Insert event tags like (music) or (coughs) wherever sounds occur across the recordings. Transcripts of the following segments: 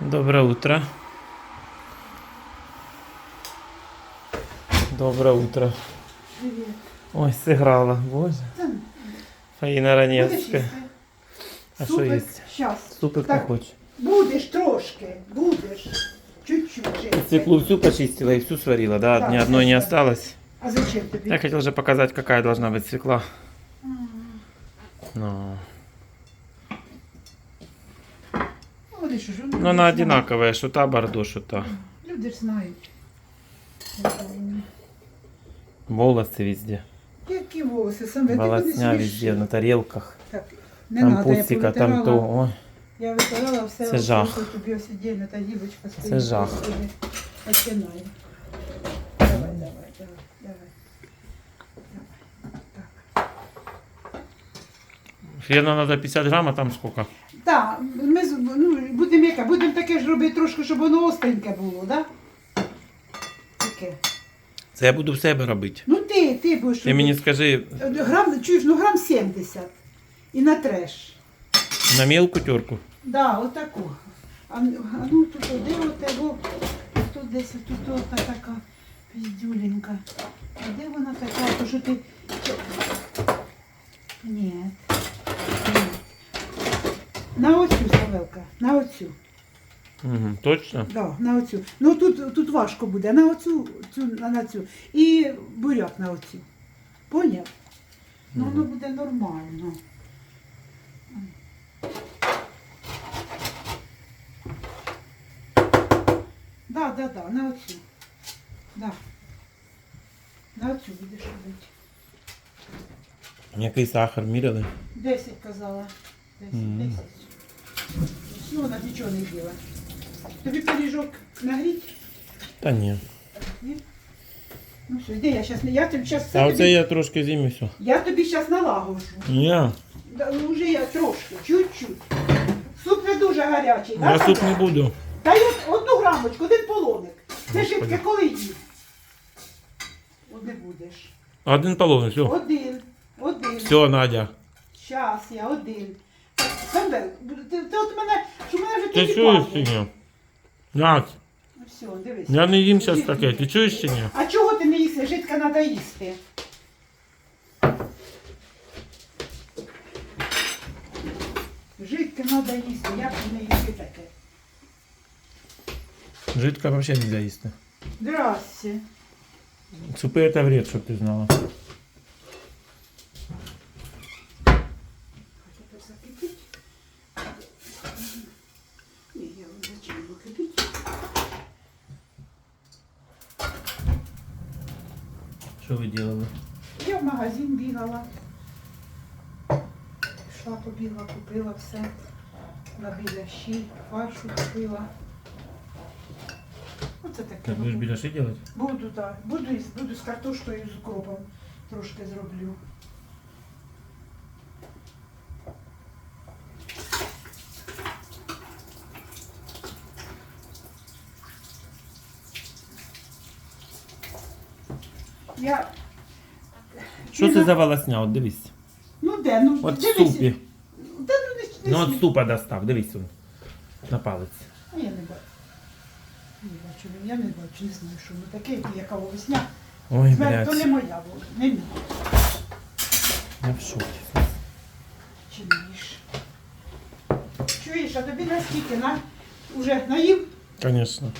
Доброе утро. Доброе утро. Привіт. Ой, сыграла. Боже. Там, Фаїна будеш Раневська. їсти? А що Супик? їсть? Щас. Супик не Так. хоче. Будеш трошки, будеш. Чуть-чуть. Женька. Свеклу всю почистила и всю сварила, да? Да, Ни одной не всё. осталось. А зачем тобі? Я хотел же показать, какая должна быть свекла. Ну, Ну, вони що ж, люди ну она знають. одинаковая, что та бордо, что та. Люди ж знають. Волосы везде. Які волоси саме? Ти куди Волосня смішиш? везде, на тарелках. Так, не Там надо, я пустика, там повитирала. то. Ой. Я витирала все. Це ось жах. тут Тобі ось віддільно та дівочка стоїть. Це жах. Господи. Починай. Давай, давай, давай, давай. Давай. Так. Хрена надо 50 грамм, а там сколько? Так, ми з- Ну, будемо яке, будемо таке ж робити трошки, щоб воно остреньке було? Да? Таке. Це я буду в себе робити. Ну ти, ти будеш Ти мені скажи, Грам, чуєш, ну грам 70. І на треш. на мелку терку? Да, отаку. А, ну- а ну тут де отего, тут десь тут ота така піздюленька. А де вона така, то що ти. Ні. Ні. На оцю, Савелка, на оцю. Угу, точно? Да, на оцю. Ну тут, тут важко буде, на оцю, цю, на, цю. І буряк на оцю. Поняв? Ну воно буде нормально. Да, да, да, на оцю. Да. На оцю будеш робити. Який сахар міряли? 10 казала. 10, Мгм. 10. Ну, вона нічого не діла. Тобі пиріжок нагріть? Та ні. Ні? Ну все, йди, я щас, я тобі щас все А тобі, оце я трошки з'їм і все. я тобі щас налагоджу. Ні, Да, ну, вже я трошки, чуть-чуть. Суп не дуже гарячий, я да, суп не буду. Та й от одну грамочку, один полоник. Господи. жидке коли їв? От не будеш. Один половник, все. Один, один. Все, Надя. Щас, я один. Сандер, ти, ти от мене, що мене вже Ти тоді чуєш падає. чи ні? Надь, Ну все, дивись. я не їм зараз Жидке. таке. Ти чуєш чи ні? А чого ти не їси? Жидка треба їсти. Жидке треба їсти, як ти не їсти таке? Жидко взагалі не можна їсти. Здрасте. Супи це вред, щоб ти знала. Що ви робили? Я в магазин бігала. Пішла, побігла, купила все. На біляші, фаршу купила. Оце таке. Ти будеш роблю. біляши робити? Буду, так. Буду, із- буду з картошкою і з укропом. Трошки зроблю. Це за волосня? От дивись. Ну де? Ну, От в дивись. супі. Та ну не, не Ну от супа достав, дивись он. На палець. А я не бачу. Не бачу, я не бачу, не знаю, що воно таке, яка весня. Ой, То не блядь. моя була, не мій. Я в шокі. Чи міш. Чуєш, а тобі наскільки на уже наїв Конечно.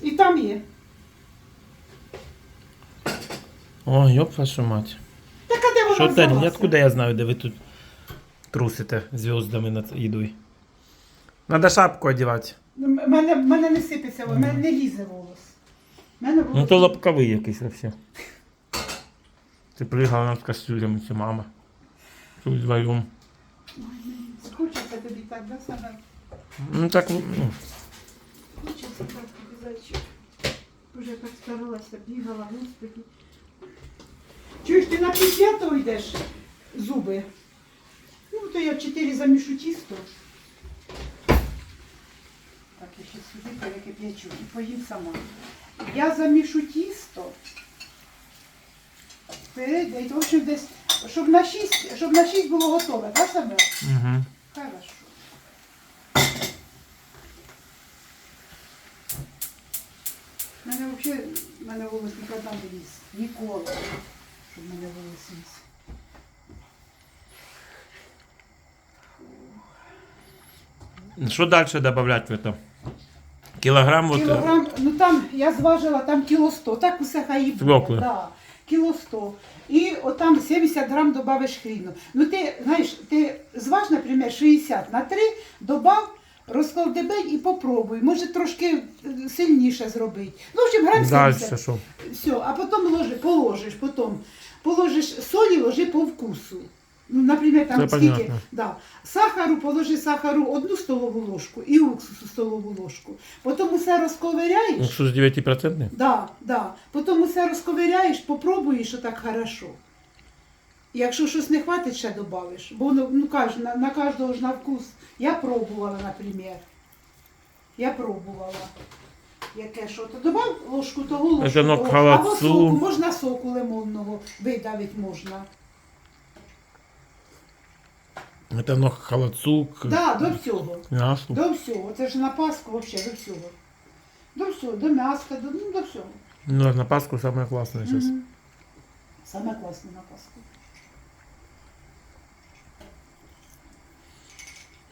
і там є. Ой, ёб вашу мать. Так а де Що те? взялася? Откуда я знаю, де ви тут трусите зв'яздами над їдою? Надо шапку одягати. М- Мене, мене не сипеться, в мене не лізе волос. Мене волос. Ну то лапковий якийсь вообще. Ти приїхала над кастрюлями, чи мама. Тут вдвоєм. Хочеться тобі так, да, саме? Ну так, ну, Хочеться так тобі зайчик. Уже так старалася, бігала, господи на п'ятого йдеш зуби. Ну, то я в чотири замішу тісто. Так, я ще сюди перекип'ячу і поїм сама. Я замішу тісто. В общем, десь, щоб на шість, щоб на шість було готове, так, саме? Угу. Хорошо. У мене взагалі, в мене волос ніколи там не ліз. Ніколи. Щоб мене волос ліз. Что дальше добавлять в это? Килограмм вот... э, Кілограм, ну там я зважила там кіло 100, так усе хай і буде. Свекли. Да, кіло 100. І отам 70 грам добавиш хріну. Ну ти, знаєш, ти зваж, наприклад, 60 на 3, добав, розклав дебель і попробуй. Може трошки е, сильніше зробити. Ну, в общем, грам 70. Все, а потім ложи, положиш, потім положиш солі, ложи по вкусу. Ну, наприклад, там Це скільки. понятно. Да. Сахару, положи сахару одну столову ложку і уксусу столову ложку. Потім усе розковиряєш. Уксус 9%? Да, да. Потім усе розковиряєш, попробуєш отак хорошо. Якщо щось не хватить, ще додавиш. Бо ну, ну каж, на, на кожного ж на вкус. Я пробувала, наприклад. Я пробувала. Яке що? То добав ложку того ложку. Це на того. Або соку, можна соку лимонного видавити можна. Это ну холодцу к Да, до всього. мясу. До всього. Це ж на Пасху взагалі до всього. До всього, до м'яска, до, ну, до всього. Ну, на Пасху самое классное сейчас. Мгм. Саме класне на Пасху.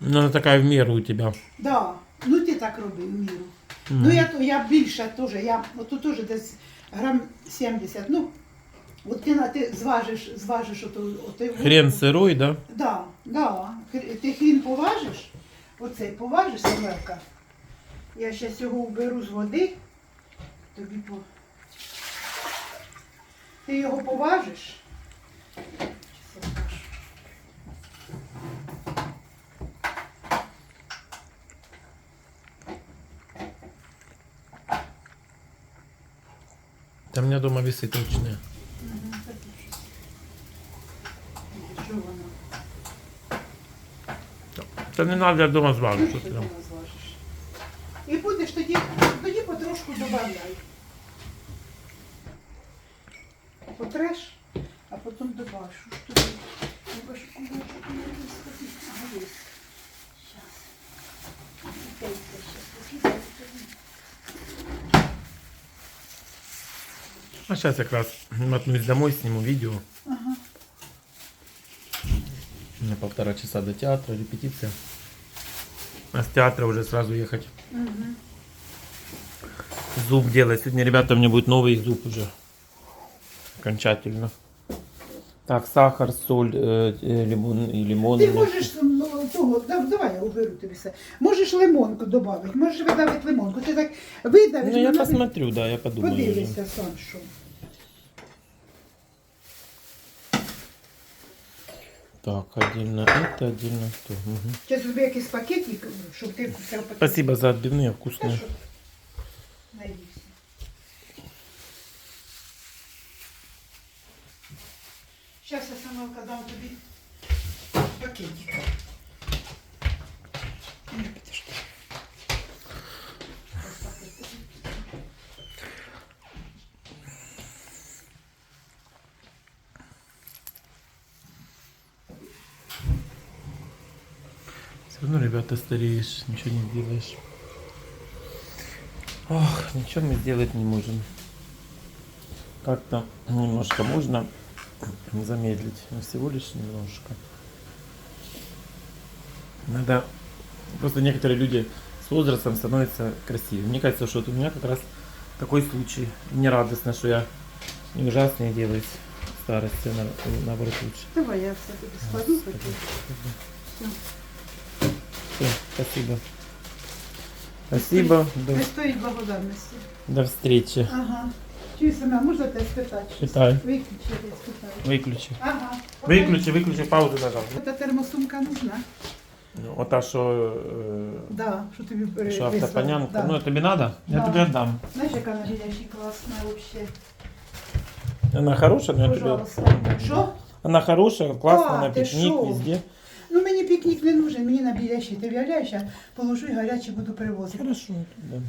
Ну, она такая в меру у тебя. Да, ну ти так роби в міру. Ну я, то- я більше теж, я отут теж десь грам 70. Ну, от ти, на- ти зважиш, зважиш ото, отой Хрен сырой, да? Да, да. Хр- Ти хрін поважиш, оцей поважиш, Самелка. Я зараз його вберу з води. Тобі по... Ти його поважиш. Щас я покажу. Там у меня дома весы точные. Мгм, так і щось. Що воно? Да не надо, я дома зважу. Ну, Что що ты ти там? розважиш? І будеш тоді, тоді потрошку додай. Потреш, а потім добавиш. Що ж тобі? Треба ж кулечок не висходити. Ага, є. А сейчас как раз мотнусь домой, сниму видео. Ага. У меня полтора часа до театра, репетиция. А с театра уже сразу ехать Угу. зуб делать. Сегодня, ребята, у меня будет новый зуб уже. Окончательно. Так, сахар, соль, э, э, лимон и лимон. Ти можеш ну, того, да, давай я уберу тобі все. Можеш лимонку додати, можеш видавити лимонку. Ти так видавиш, Ну, я вона посмотрю, да, я подумаю. уже. Подивися сам, що. Так, отдельно это, отдельно то. Мгм. Зараз зроби якийсь пакетик, щоб ти все пакет. Спасибо за отбивные, Та вкусные. що? Наївся. Зараз я сама дам тобі пакетик. Все равно, ребята, стареешь, ничего не сделаешь. Ох, ничего мы сделать не можем. Как-то немножко можно замедлить, но всего лишь немножко. Надо... Просто некоторые люди с возрастом становятся красивее. Мне кажется, что вот у меня как раз такой случай. Не радостно, что я не ужасные делаюсь в старости, а на- наоборот лучше. Давай я все тобі складу пакет. Всё, спасибо. Спасибо. До, Не стоїть благодарності. до встречи. Ага. Чи сама, можна тебе спитати? щось? Питай. Виключи, я спитаю. Выключи. Ага. Выключи, выключи, паузу нажал. Та термосумка нужна? Ну, вот та, що, Да, що тобі е, пере- що вислали. автопонянка. Да. Ну, тобі надо? Я Да. тобі віддам. Знаєш, яка на гіляші класна взагалі? Вона хороша, но я тобі... Пожалуйста. Що? Вона хороша, класна, А, на ти пікнік, що? везде. Ну мені пікнік не нужен, мені на біляші. Ти в'являєш, я положу і гарячі буду перевозити. Хорошо, да.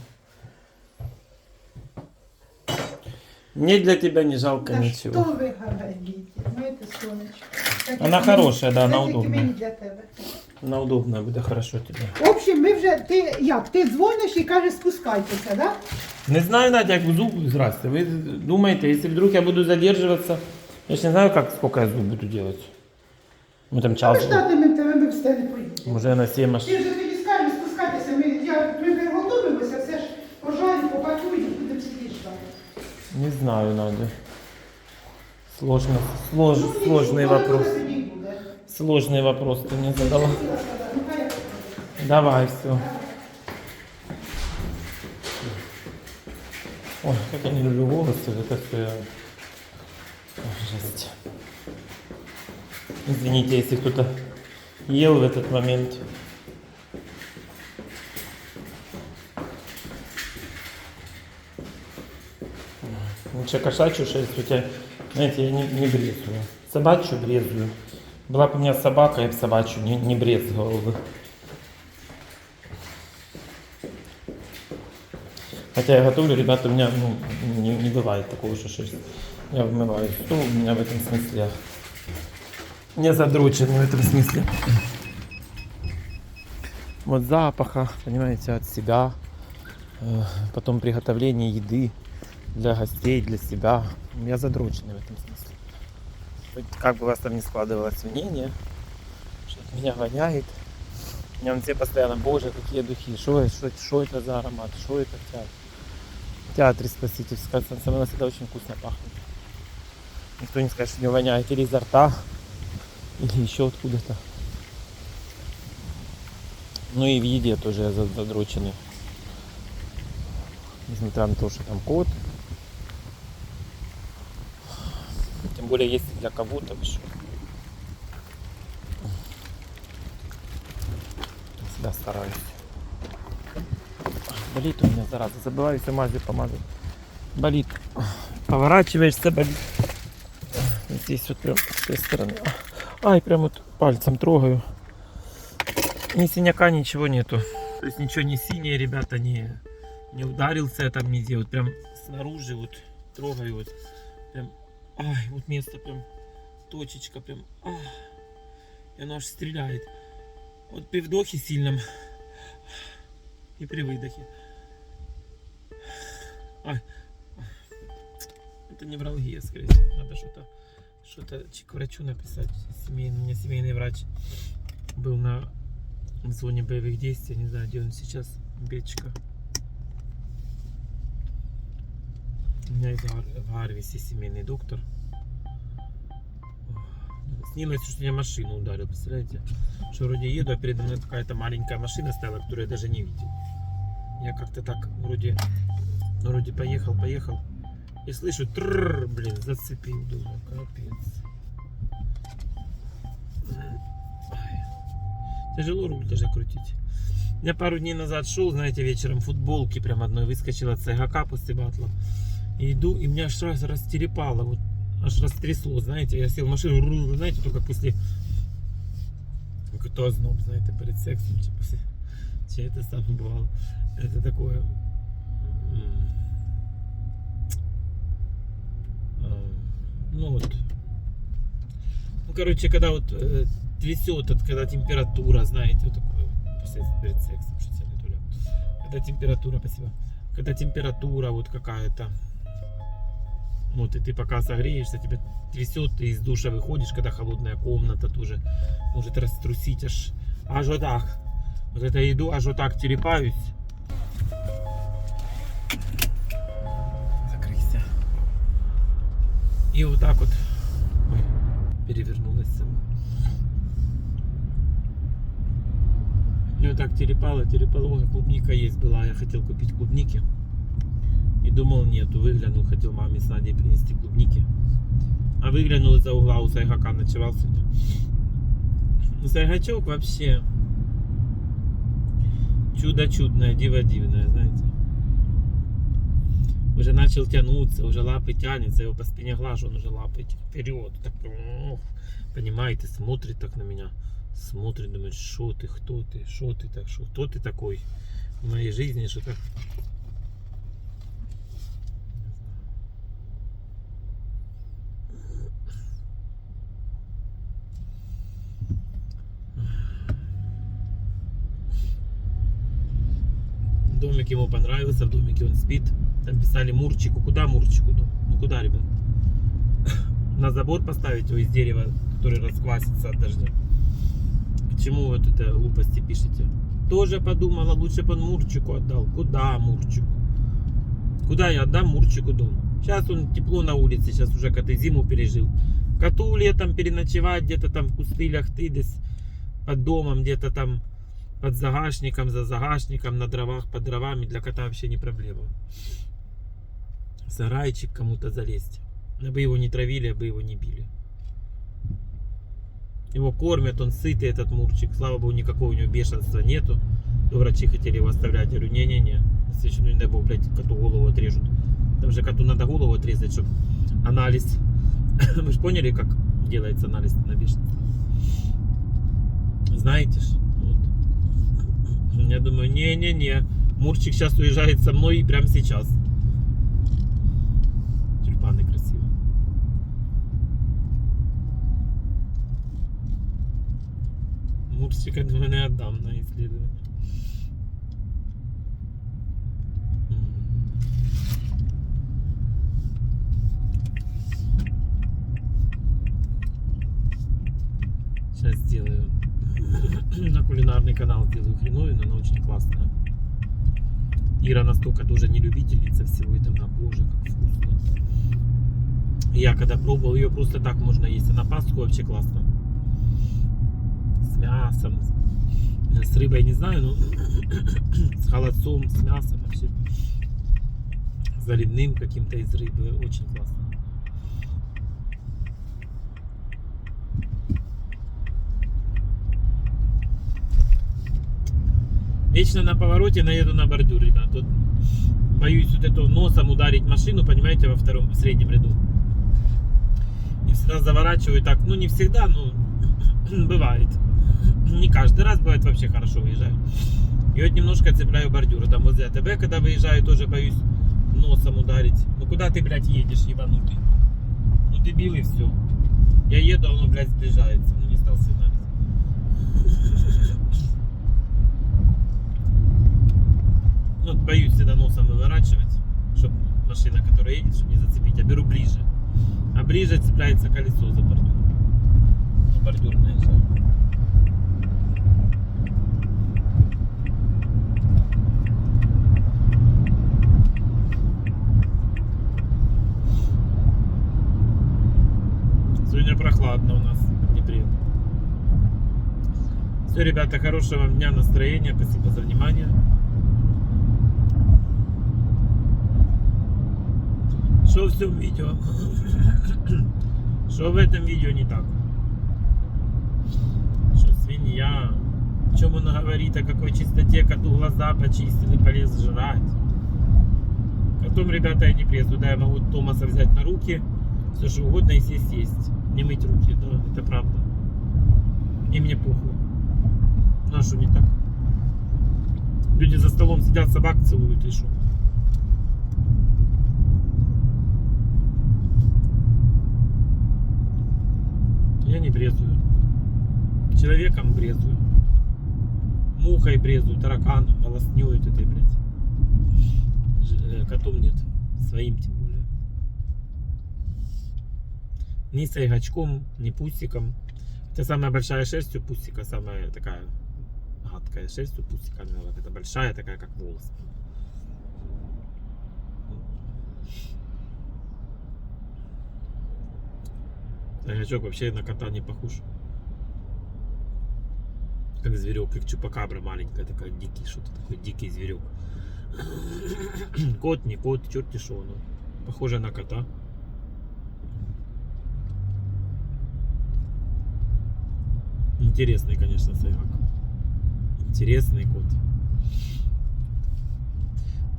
Мне для тебя не жалко Та ничего. що ви гарантієте? Знаєте, сонечко. Так, Вона як мені- хорошая, да, так, она як і удобная. мені для тебе. Она удобная, буде хорошо тебе. В общем, ми вже, ти як, ти дзвониш і кажеш спускайтеся, да? Не знаю, Надя, як зуб здрасте. Ви думаєте, якщо вдруг я буду задержуватися, я ж не знаю, как, сколько я зуб буду делать. Мы там Ми час. ждатимемо тебе, ми все не поїдемо. Може на 7 аж. Ти вже тоді скажеш спускатися, ми, я, ми приготуємося, все ж пожарить, попакують, будемо сидіти ждати. Не знаю, Надя. Сложно, слож, Ну, сложный нічого, вопрос. коли тобі буде. Сложный вопрос ты мне задала. Ну. Давай, все. Ой, как я не люблю волосы, это все. Жесть. Извините, если кто-то ел в этот момент. Лучше кошачью шерсть, хотя, знаете, я не, не брезгую. Собачью брезгую. Была бы у меня собака, я бы собачью не, не брезговал бы. Хотя я готовлю, ребята, у меня ну, не, не бывает такого, что шерсть. Я вымываю стол, у меня в этом смысле не задроченный в этом смысле. Вот запаха, понимаете, от себя. Э, Потом приготовление еды для гостей, для себя. Я задроченный в этом смысле. Как бы у вас там ни складывалось мнение, что от меня воняет. Меня все постоянно, боже, какие духи, что, что, что это за аромат, что это в театре. В театре спасительская, со мной всегда очень вкусно пахнет. Никто не скажет, что не воняет или изо рта, или еще откуда-то. Ну и в еде тоже я за- задроченный. Несмотря на то, что там кот. Тем более, если для кого-то. Я Всегда стараюсь. Болит у меня, зараза. Забываю все мази помазать. Болит. Поворачиваешься, болит. Здесь вот прям с этой стороны. Ай, прям вот пальцем трогаю. Ни синяка, ничего нету. То есть ничего не синее, ребята, не, не ударился я там нигде. Вот прям снаружи вот трогаю вот. Прям, ай, вот место прям, точечка прям, ах, и оно аж стреляет. Вот при вдохе сильном и при выдохе. Ай, это невралгия, скорее всего. Надо что-то что-то к врачу написать. Семейный, у меня семейный врач был на зоне боевых действий. Не знаю, где он сейчас. Бечка. У Гар- в Гарвисе семейный доктор. Ох, Снилось, что я машину ударил, представляете? Что вроде еду, а передо мной какая-то маленькая машина стояла, которую я даже не видел. Я как-то так вроде, вроде поехал, поехал. И слышу, трррр, блин, зацепил, думаю, капец. Тяжело руль даже крутить. Я пару дней назад шел, знаете, вечером в футболке прям одной выскочил от ЦГК после батла. И иду, и меня аж раз растерепало, вот аж растрясло, знаете, я сел в машину, знаете, только после какой-то озноб, знаете, перед сексом, чи после, чи это саме бывало. Это такое, а, ну вот, ну короче, когда вот э, трясет, вот, когда температура, знаете, вот такое, после, перед сексом, что не туля. Когда температура, спасибо, когда температура вот какая-то, вот, и ты пока согреешься, тебя трясет, ты из душа выходишь, когда холодная комната тоже может раструсить аж, аж вот так. Вот это иду, аж вот так терепаюсь. Закрыйся. И вот так вот ой, перевернулась сама. Вот так терепала. Ой, клубника есть была. Я хотел купить клубники. И думал, нету. Выглянул, хотел маме с Надей принести клубники. А выглянул из-за угла у Сайгака ночевал сегодня. Сайгачок вообще чудо чудное, диво дивное, знаете. Уже начал тянуться, уже лапы тянется, его по спине глажу, он уже лапы вперед. Так, ох, понимаете, смотрит так на меня. Смотрит, думает, что ты, кто ты, что ты так, что, кто ты такой в моей жизни, что так. Домик ему понравился, в домике он спит. Там писали Мурчику. Куда Мурчику? Ну куда, ребят? (coughs) На забор поставить его из дерева, который расквасится от дождя. К чему вот это глупости пишете? Тоже подумала, лучше бы он Мурчику отдал. Куда Мурчику? Куда я отдам Мурчику дом? Сейчас он тепло на улице, сейчас уже коты зиму пережил. Коту летом переночевать где-то там в пустылях тыдесь под домом, где-то там под загашником, за загашником, на дровах, под дровами для кота вообще не проблема. В Сарайчик кому-то залезть. Бы его не травили, бы его не били. Его кормят, он сытый, этот мурчик. Слава богу, никакого у него бешенства нету. То врачи хотели его оставлять. Я говорю, не-не-не. Если еще, ну, не дай бог, блядь, коту голову отрежут. Там же коту надо голову отрезать, чтобы анализ. (coughs) Вы же поняли, как делается анализ на бешенство? Знаете ж? Я думаю, не-не-не. Мурчик сейчас уезжает со мной и прямо сейчас. Тюльпаны красивые. Мурчика думаю, не отдам на исследование. Сейчас сделаю (clears throat) на кулинарный канал сделаю хреновину, но она очень классная. Ира настолько тоже не любительница всего этого, боже, как вкусно. Я когда пробовал, ее просто так можно есть, а на пасту вообще классно. С мясом, с рыбой не знаю, но (clears throat) с холодцом, с мясом вообще. Заливным каким-то из рыбы, очень классно. Вечно на повороте наеду на бордюр, ребят. Тут боюсь вот этого носом ударить машину, понимаете, во втором, в среднем ряду. И всегда заворачиваю так, ну не всегда, но (clears throat) бывает. Не каждый раз бывает вообще хорошо выезжаю. И вот немножко цепляю бордюр. Там возле АТБ, когда выезжаю, тоже боюсь носом ударить. Ну куда ты, блядь, едешь, ебанутый? Ну дебил и все. Я еду, а оно, блядь, сближается. Ну не стал сигналить. Ну, боюсь всегда носом выворачивать, чтобы машина, которая едет, чтобы не зацепить, а беру ближе. А ближе цепляется колесо за бордюр. Ну, бордюр наезжаю. Сегодня прохладно у нас в Днепре. Все, ребята, хорошего вам дня, настроения. Спасибо за внимание. Что в всем видео? Что в этом видео не так? Что свинья? Чем она говорит, о какой чистоте коту глаза почистил и полез жрать? Потом, ребята, я не презу, да, я могу Томаса взять на руки, все что угодно и сесть есть. Не мыть руки, да, это правда. И мне похуй. Ну а что не так? Люди за столом сидят, собак целуют и что? Я не брезую. Человеком брезую. Мухой брезую, тараканом, волоснёй вот этой, блядь. Э, Котом нет. Своим тем более. Ни сайгачком, ни пустиком. Это самая большая шерсть у пустика, самая такая гадкая шерсть у пустика. Эта большая, такая как волос. Сайгачок вообще на кота не похож. Как зверек, как чупакабра маленькая, такая дикий, что-то такой дикий зверек. (clears throat) Кот, не кот, черти шо, ну. Похоже на кота. Интересный, конечно, сайгак. Интересный кот.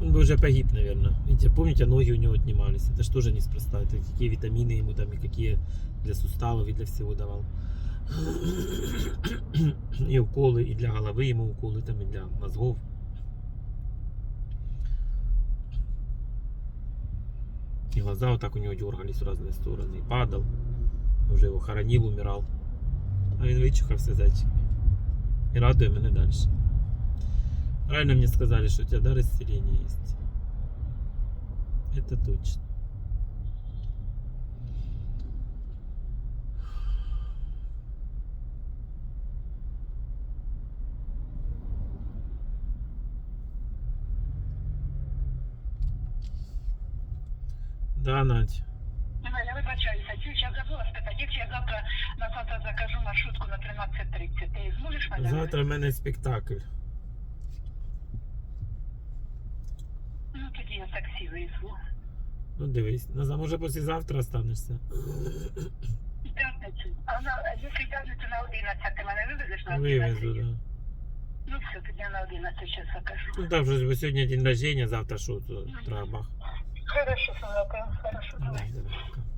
Он бы уже погиб, наверное. Видите, помните, ноги у него отнимались. Это что же неспроста. Это какие витамины ему там и какие для суставов и для всего давал И уколы, и для головы ему уколы, там, и для мозгов. И глаза вот так у него дергались в разные стороны. И падал. Уже его хоронил, умирал. А він вичухався зайчик. І радує мене далі. Правильно мне сказали, что у тебя дар исцеления есть. Это точно. Да, Надь. Ну, Я вибачаюся, чи я забула спитати, якщо я завтра на завтра закажу маршрутку на 13.30, ти зможеш мене? Завтра в мене спектакль. Ну тоді я таксі визву. Ну дивись, на може післязавтра останешся. В п'ятницю. А на, якщо в п'ятницю на 11, ти мене вивезеш на 11? Вивезу, да. Ну все, тоді я на 11 час закажу. Ну там же бо сьогодні день рождения, завтра що тут треба. Хорошо, Солока, хорошо, давай. Давай, давай, пока.